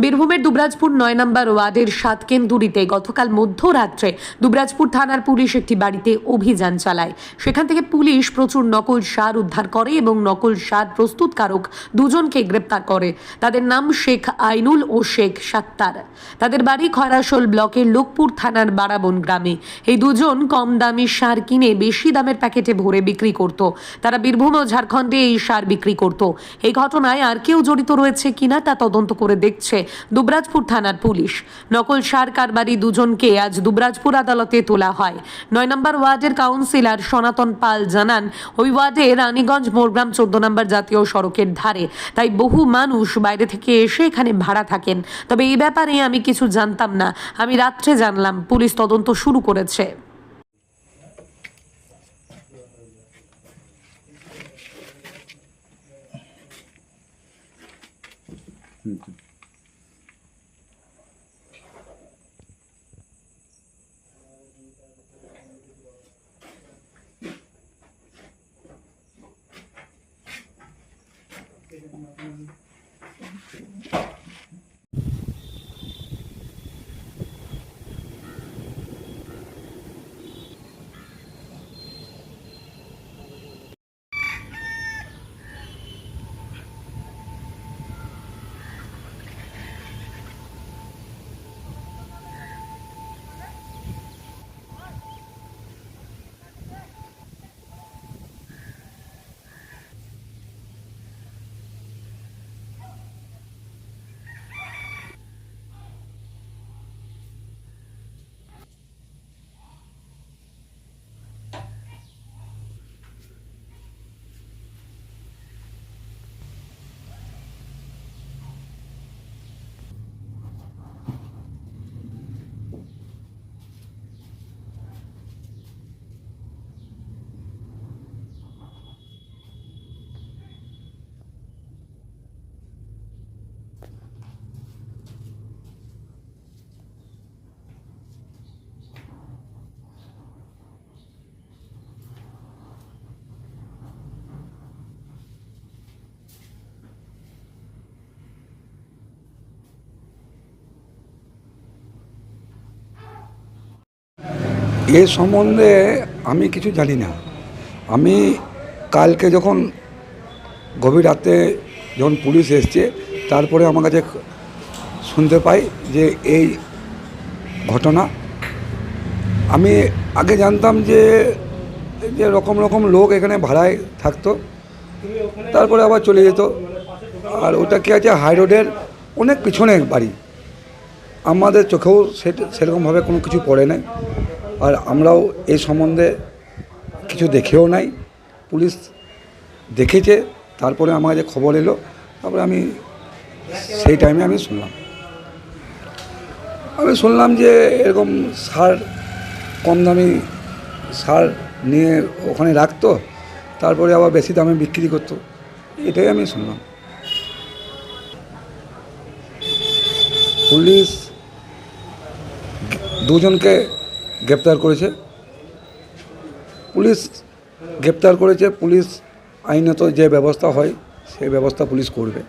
বীরভূমের দুবরাজপুর নয় নম্বর ওয়ার্ডের সাতকেন্দুরিতে গতকাল মধ্যরাত্রে দুবরাজপুর থানার পুলিশ একটি বাড়িতে অভিযান চালায়। সেখান থেকে পুলিশ প্রচুর নকল সার উদ্ধার করে এবং নকল সার প্রস্তুতকারক দুজনকে গ্রেপ্তার করে। তাদের নাম শেখ আইনুল ও শেখ সাত্তার। তাদের বাড়ি খয়রাসোল ব্লকের লোকপুর থানার বারাবন গ্রামে। এই দুজন কম দামি সার কিনে বেশি দামের প্যাকেটে ভরে বিক্রি করত। তারা বীরভূম ও ঝাড়খণ্ডে এই সার বিক্রি করত। এই ঘটনায় আর কেউ জড়িত রয়েছে কিনা তা তদন্ত করে দেখছে দুবরাজপুর থানার পুলিশ। নকল সার কারবারি দুজনকে আজ দুবরাজপুর আদালতে তোলা হয়। নয় নম্বর ওয়ার্ডের কাউন্সিলর সনাতন পাল জানান, ওই ওয়ার্ডে রানীগঞ্জ মোরগ্রাম চোদ্দ নম্বর জাতীয় সড়কের ধারে। তাই বহু মানুষ বাইরে থেকে এসে এখানে ভাড়া থাকেন। তবে এই ব্যাপারে আমি কিছু জানতাম না। আমি রাত্রে জানলাম, পুলিশ তদন্ত শুরু করেছে। এ সম্বন্ধে আমি কিছু জানি না। আমি কালকে যখন গভীর রাতে যখন পুলিশ এসছে, তারপরে আমার কাছে শুনতে পাই যে এই ঘটনা। আমি আগে জানতাম যে যে রকম রকম লোক এখানে ভাড়ায় থাকতো, তারপরে আবার চলে যেত। আর ওটা কি আছে, হাই রোডের অনেক পিছনে বাড়ি। আমাদের চোখেও সেরকমভাবে কোনো কিছু পড়ে নাই। আর আমরাও এই সম্বন্ধে কিছু দেখেও নাই। পুলিশ দেখেছে, তারপরে আমার কাছে খবর এলো, তারপরে আমি সেই টাইমে আমি শুনলাম। আমি শুনলাম যে এরকম সার কম দামি সার নিয়ে ওখানে রাখতো, তারপরে আবার বেশি দামে বিক্রি করতো, এটাই আমি শুনলাম। পুলিশ দুজনকে গ্রেপ্তার করেছে। পুলিশ গ্রেপ্তার করেছে পুলিশ আইনত যে ব্যবস্থা হয় সেই ব্যবস্থা পুলিশ করবে।